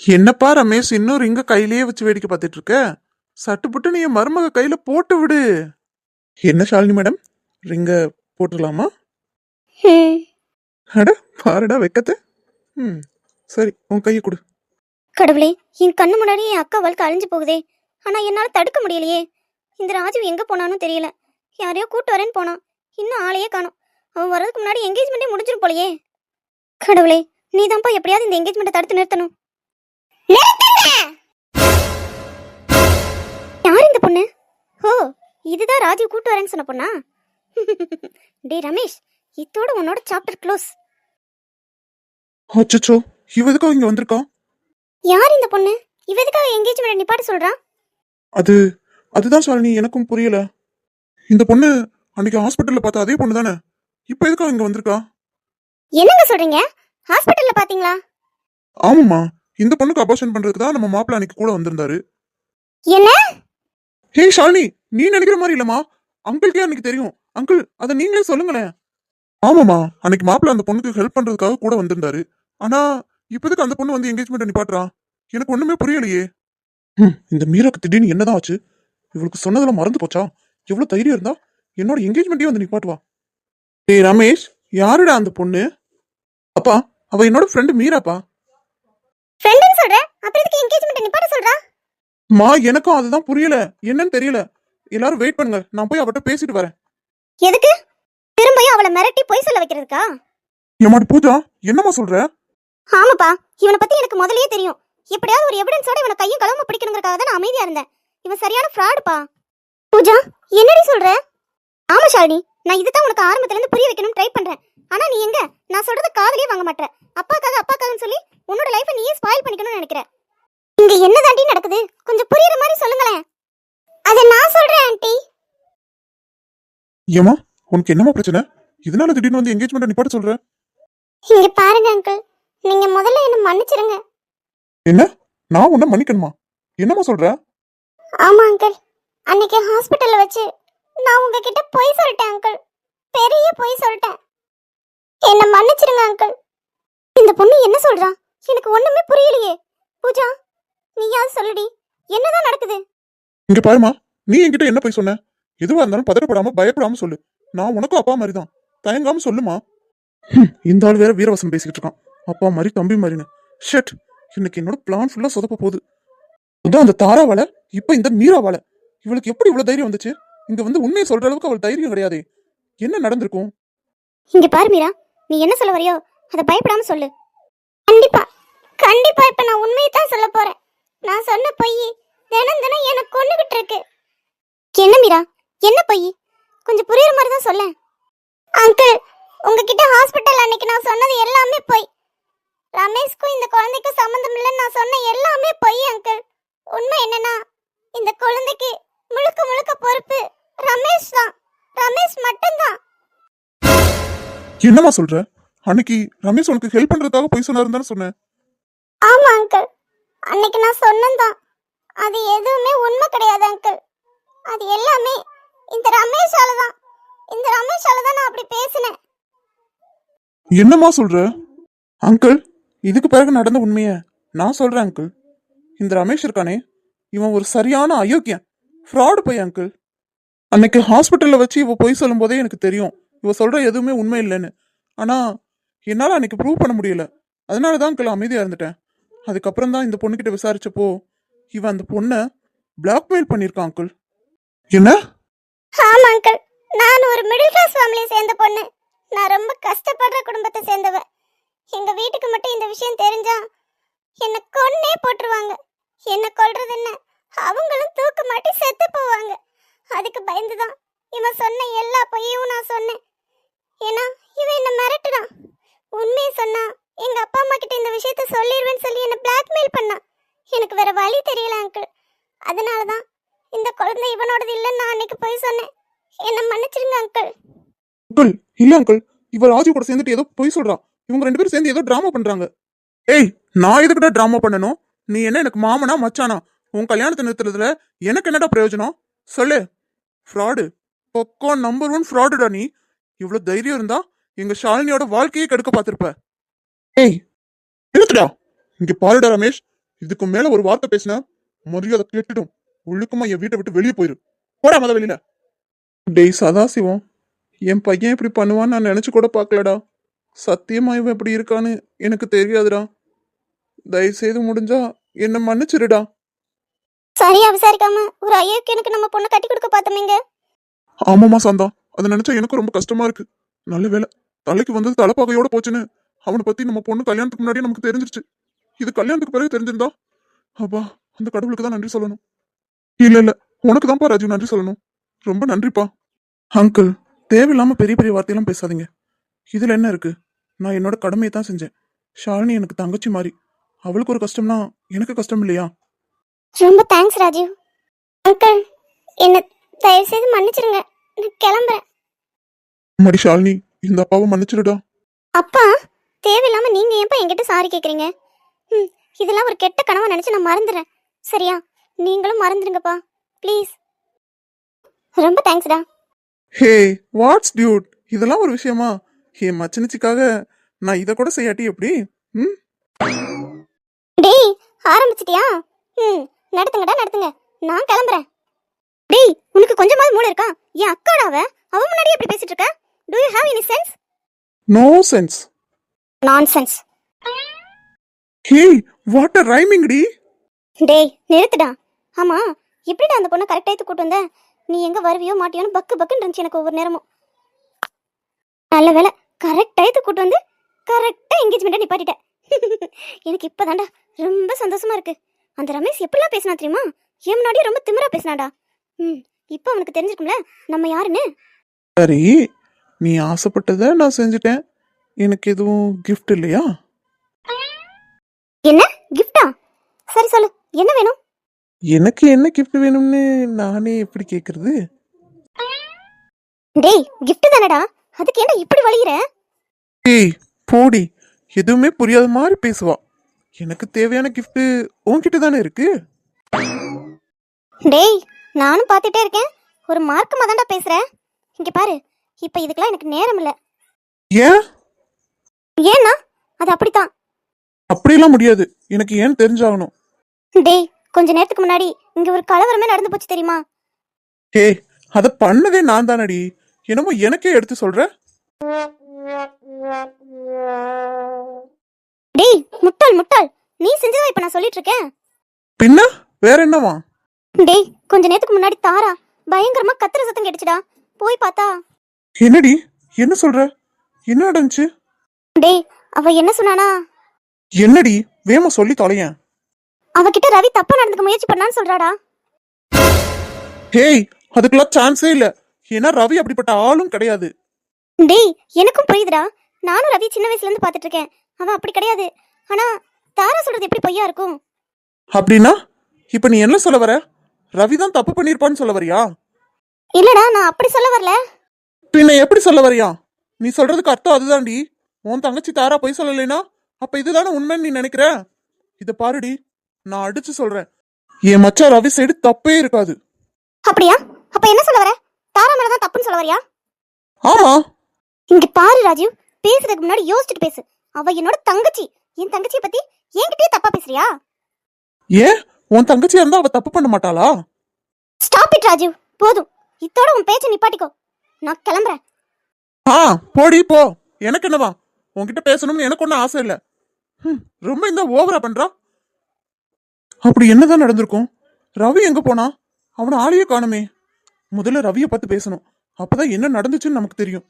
என்னப்பா ரமேஷ் இன்னும் ரிங்க கையிலேயே வச்சு வேடிக்கை பார்த்துட்டு இருக்க சட்டுப்புட்டு நீ என் மருமக கையில போட்டு விடு. என்ன ஷாலினி மேடம்? ரிங்க போட்டுடலாமா? அட பாருடா வெக்கத்தை. ம் சரி உன் கையை கொடு. கடவுளே என் கண்ணு முன்னாடி என் அக்கா வாழ்க்கை அழிஞ்சு போகுதே. ஆனா என்னால தடுக்க முடியலையே. இந்த ராஜு எங்க போனான்னு தெரியல. யாரையோ கூட்டு வரேன்னு போனான். இன்னும் ஆளையே காணோம். அவன் வர்றதுக்கு முன்னாடி என்கேஜ்மெண்ட்டே முடிஞ்சிரும் போலயே. கடவுளே நீ தான்ப்பா எப்படியாவது இந்த என்கேஜ்மெண்ட்டை தடுத்து நிறுத்தணும். யார் இந்த பொண்ணு? ஓ இதுதான் ராஜீவ் கூட்டு வரேன்னு சொன்ன பொண்ணா? டேய் ரமேஷ் இத்தோட உன்னோட சாப்டர் க்ளோஸ் அச்சோ இவ எதுக்காக இங்க வந்திருக்கா? யார் இந்த பொண்ணு? இவ எதுக்காக என்கேஜ்மெண்ட் நிப்பாட்ட சொல்றா? அது அதுதான் ஷாலினி எனக்கும் புரியல. இந்த பொண்ணு அன்னைக்கு ஹாஸ்பிட்டல்ல பார்த்த அதே பொண்ணு தானே? இப்போ எதுக்காக இங்க வந்திருக்கா? என்னங்க சொல்றீங்க? ஹாஸ்பிட்டல்ல பாத்தீங்களா ஆமாம்மா இந்த பொண்ணுக்கு அபார்ஷன் பண்றதுக்கு தான் நம்ம மாப்பிள்ள அன்னைக்கு கூட வந்திருந்தாரு. என்ன? ஹே ஷாலினி நீ நினைக்கிற மாதிரி இல்லம்மா. அங்கிள்கே அன்னைக்கு தெரியும். அங்கிள் அதை நீங்களே சொல்லுங்களேன். ஆமாம்மா அன்னைக்கு மாப்பிள்ள அந்த பொண்ணுக்கு ஹெல்ப் பண்றதுக்காக கூட வந்திருந்தாரு. ஆனா இப்போதைக்கு அந்த பொண்ணு வந்து என்கேஜ்மெண்ட் நிப்பாட்டுறா. எனக்கு ஒண்ணுமே புரியலையே. இந்த மீராக்கு திடீர்னு என்னதான் ஆச்சு? இவளுக்கு சொன்னதெல்லாம் மறந்து போச்சா? எவ்வளவு தைரியம் இருந்தா என்னோட என்கேஜ்மெண்ட்டையும் வந்து நிப்பாட்டுவா? டேய் ரமேஷ் யாருடா அந்த பொண்ணு? அப்பா அவ என்னோட ஃப்ரெண்டு மீராப்பா? ஃப்ரெண்ட்னு சொல்ற? அப்புறம் எதுக்கு என்கேஜ்மெண்ட் நிப்பாட்ட சொல்றா? மா எனக்கும் அதுதான் புரியல. என்னன்னு தெரியல. எல்லாரும் வெயிட் பண்ணுங்க. நான் போய் அவட்ட பேசிட்டு வரேன். எதுக்கு? திரும்பியும் அவளை மிரட்டி பொய் சொல்ல வைக்கிறதுக்கா? ஏமாடி பூஜா என்னம்மா சொல்ற? ஆமாப்பா. இவனை பத்தி எனக்கு முதல்லயே தெரியும். எப்படியாவது ஒரு எவிடன்ஸோட இவனை கையும் களவுமா பிடிக்கணுங்கிறதுக்காக தான் நான் அமைதியா இருந்தேன். இவன் சரியான ஃப்ராடுப்பா பூஜா என்னடி சொல்ற? ஆமா ஷாலினி. நான் இதுதான் உனக்கு ஆரம்பத்துல இருந்து புரிய வைக்கணும் ட்ரை பண்றேன். ஆனா நீ எங்க? நான் சொல்றத காதலே வாங்க மாட்டேற. அப்பாக்காக பண்ணிக்கணும்னு நினைக்கிற இங்க என்ன தாண்டி நடக்குது? கொஞ்சம் புரியுற மாதிரி சொல்லுங்களேன். அதை நான் சொல்றேன் ஆன்ட்டி ஏமா உனக்கு என்னம்மா பிரச்சனை? இதனால திடீர்னு வந்து என்கேஜ்மெண்ட் நிப்பாட்ட சொல்ற? இங்க பாருங்க அங்கிள் நீங்க முதல்ல என்ன மன்னிச்சிருங்க. என்ன? நான் உன்னை மன்னிக்கணுமா? என்னம்மா சொல்ற? ஆமா அங்கிள் அன்னைக்கு ஹாஸ்பிட்டல்ல வச்சு நான் உங்ககிட்ட பொய் சொல்லிட்டேன் அங்கிள் பெரிய பொய் சொல்லிட்டேன். என்ன மன்னிச்சிடுங்க அங்கிள் இந்த பொண்ணு என்ன சொல்றா? எனக்கு ஒண்ணுமே புரியலையே. பூஜா நீயாவது சொல்லுடி. என்னதான் நடக்குது? இங்க பாருமா நீ என்கிட்ட என்ன போய் சொன்ன? எதுவா இருந்தாலும் பதறப்படாம பயப்படாம சொல்லு. நான் உனக்கும் அப்பா மாதிரி தான் தயங்காம சொல்லுமா இந்த ஆள் வேற வீரவசம் பேசிக்கிட்டு இருக்கான். அப்பா மாதிரி தம்பி மாதிரின்னு. ஷெட் இன்னைக்கு என்னோட பிளான் ஃபுல்லா சொதப்ப போகுது. அதான் அந்த தாராவால இப்ப இந்த மீராவால. இவளுக்கு எப்படி இவ்வளவு தைரியம் வந்துச்சு? இங்க வந்து உண்மையை சொல்ற அளவுக்கு அவள் தைரியம் கிடையாதே. என்ன நடந்திருக்கும்? இங்க பாரு மீரா நீ என்ன சொல்ல வரியோ அதை பயப்படாம சொல்லு. கண்டிப்பா கண்டிப்பா இப்ப நான் உண்மையை தான் சொல்ல போறேன். நான் சொன்ன பொய் தினம் தினம் எனக்கு கொண்டுகிட்டு இருக்கு. என்ன மீரா? என்ன பொய்? கொஞ்சம் புரியுற மாதிரி தான் சொல்ல அங்கிள் உங்ககிட்ட ஹாஸ்பிட்டல் அன்னைக்கு நான் சொன்னது எல்லாமே பொய். ரமேஷ்க்கும் இந்த குழந்தைக்கும் சம்மந்தம் இல்லைன்னு நான் சொன்ன எல்லாமே பொய் அங்கிள். உண்மை என்னன்னா இந்த குழந்தைக்கு முழுக்க முழுக்க பொறுப்பு ரமேஷ் தான். ரமேஷ் மட்டும்தான். என்னம்மா சொல்ற? அன்னைக்கு ரமேஷ் உனக்கு ஹெல்ப் பண்றதுக்காக போய் சொன்னாருன்னு தானே சொன்னேன். ஆமா அங்கிள் அன்னைக்கு நான் சொன்னேன்தான். அது எதுவுமே உண்மை கிடையாது அங்கிள் அது எல்லாமே இந்த ரமேஷால தான் இந்த ரமேஷால தான் நான் அப்படி பேசினேன். என்னம்மா சொல்ற? அங்கிள் இதுக்கு பிறகு நடந்த உண்மைய நான் சொல்றேன் அங்கிள் இந்த ரமேஷ் இருக்கானே இவன் ஒரு சரியான அயோக்கியன். ஃப்ராடு போய் அங்கிள் அன்னைக்கு ஹாஸ்பிட்டலில் வச்சு இவ பொய் சொல்லும் போதே எனக்கு தெரியும். இவ சொல்ற எதுவுமே உண்மை இல்லைன்னு. ஆனா என்னால் அன்னைக்கு ப்ரூவ் பண்ண முடியல. அதனால தான் அங்கிள் அமைதியாக இருந்துட்டேன். அதுக்கப்புறம் தான் இந்த பொண்ணுகிட்ட விசாரிச்சப்போ இவன் அந்த பொண்ணை பிளாக்மெயில் பண்ணியிருக்கான் அங்கிள் என்ன? ஆமா அங்கிள் நான் ஒரு மிடில் கிளாஸ் ஃபேமிலியை சேர்ந்த பொண்ணு. நான் ரொம்ப கஷ்டப்படுற குடும்பத்தை சேர்ந்தவ. எங்க வீட்டுக்கு மட்டும் இந்த விஷயம் தெரிஞ்சா என்னை கொன்னே போட்டுருவாங்க. என்ன கொல்றது என்ன அவங்களும் தூக்கு மாட்டி செத்து போவாங்க. அதுக்கு பயந்துதான் இவன் சொன்ன எல்லா பொய்யும் நான் சொன்னேன். ஏன்னா இவன் என்ன மிரட்டுறான். உண்மையை சொன்னா எங்க அப்பா அம்மா கிட்ட இந்த விஷயத்த சொல்லிடுவேன்னு சொல்லி என்ன பிளாக்மெயில் பண்ணான் எனக்கு வேற வழி தெரியல அங்கிள் அதனால தான் இந்த குழந்தை இவனோடது இல்லைன்னு நான் அன்னைக்கு போய் சொன்னேன். என்ன மன்னிச்சிருங்க அங்கிள் அங்கிள் இல்ல அங்கிள் இவ ராஜு கூட சேர்ந்துட்டு ஏதோ பொய் சொல்றான். இவங்க ரெண்டு பேரும் சேர்ந்து ஏதோ டிராமா பண்றாங்க. ஏய் நான் எதுக்கிட்ட டிராமா பண்ணணும்? நீ என்ன எனக்கு மாமனா மச்சானா? உன் கல்யாணத்தை நிறுத்துறதுல எனக்கு என்னடா பிரயோஜனம்? சொல்லு. ஃப்ராடு பக்கம் நம்பர் ஒன் ஃப்ராடுடா நீ. இவ்வளோ தைரியம் இருந்தா எங்க ஷாலினியோட வாழ்க்கையே கெடுக்க பார்த்துருப்பேன் ஏய் நிறுத்துடா இங்க பாருடா ரமேஷ். இதுக்கு மேல ஒரு வார்த்தை பேசினா மரியாதை கேட்டுடும். ஒழுக்கமா என் வீட்டை விட்டு வெளியே போயிரு. போடா மத வெளியில. டேய் சதாசிவம் என் பையன் இப்படி பண்ணுவான்னு நான் நினைச்சு கூட பார்க்கலடா. சத்தியமா இவன் இப்படி இருக்கான்னு எனக்கு தெரியாதுடா. தயவு செய்து முடிஞ்சா என்ன மன்னிச்சிருடா. சரியா விசாரிக்காம ஒரு ஐயோக்கியனுக்கு நம்ம பொண்ணு கட்டி கொடுக்க பார்த்தோமேங்க. ஆமாமா சந்தா. அதை நினைச்சா எனக்கு ரொம்ப கஷ்டமா இருக்கு. நல்ல வேலை தலைக்கு வந்தது தலைப்பாகையோட போச்சுன்னு அவனை பத்தி நம்ம பொண்ணு கல்யாணத்துக்கு முன்னாடியே நமக்கு தெரிஞ்சிருச்சு. இது கல்யாணத்துக்கு பிறகு தெரிஞ்சிருந்தா? அப்பா அந்த கடவுளுக்கு தான் நன்றி சொல்லணும். இல்ல இல்ல. உனக்கு தான்ப்பா ராஜீவ் நன்றி சொல்லணும். ரொம்ப நன்றிப்பா. அங்கிள் தேவையில்லாம பெரிய பெரிய வார்த்தையெல்லாம் பேசாதீங்க. இதுல என்ன இருக்கு? நான் என்னோட கடமையை தான் செஞ்சேன். ஷாலினி எனக்கு தங்கச்சி மாதிரி. அவளுக்கு ஒரு கஷ்டம்னா எனக்கு கஷ்டம் இல்லையா? ரொம்ப தேங்க்ஸ் ராஜீவ் அங்கிள் என்ன தயவு செய்து மன்னிச்சிருங்க. நான் கிளம்புறேன். மடி ஷாலினி இந்த அப்பாவை மன்னிச்சிடுடா. அப்பா தேவையில்லாம நீங்க ஏன்ப்பா என்கிட்ட சாரி கேக்குறீங்க? ம் இதெல்லாம் ஒரு கெட்ட கனவா நினைச்சு நான் மறந்துடுறேன் சரியா? நீங்களும் மறந்துடுங்கப்பா ப்ளீஸ். ரொம்ப தேங்க்ஸ்டா. Hey what's dude. இதெல்லாம் ஒரு விஷயமா? ஹே மச்சனிச்சிக்காக நான் இதை கூட செய்யாட்டி எப்படி? ம்? டேய் ஆரம்பிச்சிட்டியா? ம் நடத்துங்கடா நடத்துங்க. நான் கிளம்புறேன். டேய் உனக்கு கொஞ்சமாவது மூளை இருக்கா? என் அக்காடா அவ அவ முன்னாடி எப்படி பேசிட்டு இருக்க? Do you have any sense no sense nonsense hey what a rhyming D. டேய் நிறுத்துடா. ஆமா எப்படிடா அந்த பொண்ணை கரெக்ட் ஆயிட்டு கூட்டு வந்த? நீ எங்க வருவியோ மாட்டியோன்னு பக்கு பக்குன்னு இருந்துச்சு எனக்கு ஒவ்வொரு நேரமும். நல்ல வேலை கரெக்ட் ஆயிட்டு கூட்டு வந்து கரெக்டா என்கேஜ்மெண்ட்டை நிப்பாட்டிட்ட. எனக்கு இப்பதான்டா ரொம்ப சந்தோஷமா இருக்கு. அந்த ரமேஷ் எப்படிலாம் பேசினா தெரியுமா? என் முன்னாடியே ரொம்ப திமிரா பேசினாடா ம் இப்போ அவனுக்கு தெரிஞ்சிருக்கும்ல நம்ம யாருன்னு? சரி நீ ஆசைப்பட்டதை நான் செஞ்சுட்டேன். எனக்கு எதுவும் gift இல்லையா? என்ன? கிஃப்டா சரி சொல்லு. என்ன வேணும்? எனக்கு என்ன gift வேணும்னு நானே எப்படி கேக்குறது? டேய் கிஃப்ட் தானடா. அதுக்கு என்ன இப்படி வலிகிற ஏய் போடி. எதுவுமே புரியாத மாதிரி பேசுவா. எனக்கு தேவையான gift உன்கிட்ட தானே இருக்கு? டேய் நானும் பார்த்துட்டே இருக்கேன். ஒரு மார்க்கமாக தான்டா பேசுகிறேன் இங்கே பாரு. இப்போ இதுக்கெல்லாம் எனக்கு நேரம் இல்லை. ஏன்? ஏன்னா அது அப்படித்தான். அப்படியெல்லாம் முடியாது. எனக்கு ஏன் தெரிஞ்சாகணும்? டேய் கொஞ்ச நேரத்துக்கு முன்னாடி இங்கே ஒரு கலவரமே நடந்து போச்சு தெரியுமா? ஹே அத பண்ணதே நான் தானடி. என்னமோ எனக்கே எடுத்து சொல்ற? டேய் முட்டாள் முட்டாள். நீ செஞ்சதா இப்போ நான் சொல்லிட்டு இருக்கேன் பின்ன? வேற என்னவா டேய் கொஞ்ச நேரத்துக்கு முன்னாடி தாரா பயங்கரமா கத்துற சத்தம் கேட்டுச்சுடா. போய் பார்த்தா. என்னடி? என்ன சொல்ற? என்ன நடந்துச்சு? டேய் அவ என்ன சொன்னானா? என்னடி வேமா சொல்லி தொலையேன் அவகிட்ட ரவி தப்பா நடந்துக்க முயற்சி பண்ணான்னு சொல்றாடா. ஹேய் அதுக்கெல்லாம் சான்ஸே இல்ல. ஏன்னா ரவி அப்படிப்பட்ட ஆளும் கிடையாது. டேய் எனக்கும் புரியுதுடா. நானும் ரவி சின்ன வயசுல இருந்து பார்த்துட்டு இருக்கேன். அவன் அப்படி கிடையாது. ஆனா தாரா சொல்றது எப்படி பொய்யா இருக்கும்? அப்படின்னா இப்ப நீ என்ன சொல்ல வர? ரவி தான் தப்பு பண்ணிருப்பான்னு சொல்ல வரியா? இல்லடா நான் அப்படி சொல்ல வரல. பின்ன எப்படி சொல்ல வரியா? நீ சொல்றதுக்கு அர்த்தம் அதுதான்டி. உன் தங்கச்சி தாரா போய் சொல்லலைனா? அப்ப இதுதானே உண்மைன்னு நீ நினைக்கிற? இத பாருடி நான் அடிச்சு சொல்றேன். என் மச்சான் ரவி சைடு தப்பே இருக்காது. அப்படியா? அப்ப என்ன சொல்ல வர? தாரா மேல தான் தப்புன்னு சொல்ல வரியா? ஆமா. இங்க பாரு ராஜீவ் பேசுறதுக்கு முன்னாடி யோசிச்சுட்டு பேசு. அவ என்னோட தங்கச்சி. என் தங்கச்சியை பத்தி என்கிட்டயே தப்பா பேசுறியா? ஏன்? உன் தங்கச்சியா இருந்தா அவ தப்பு பண்ண மாட்டாளா? ஸ்டாப் இட் ராஜீவ் போதும். இத்தோட உன் பேச்சை நிப்பாட்டிக்கோ. நான் கிளம்புறேன். ஆ போடி போ. எனக்கு என்னவா? உன்கிட்ட பேசணும்னு எனக்கு ஒன்றும் ஆசை இல்லை. ரொம்ப இந்த ஓவரா பண்றா. அப்படி என்னதான் நடந்திருக்கும்? ரவி எங்க போனா? அவனை ஆளையே காணுமே. முதல்ல ரவியை பார்த்து பேசணும். அப்பதான் என்ன நடந்துச்சுன்னு நமக்கு தெரியும்.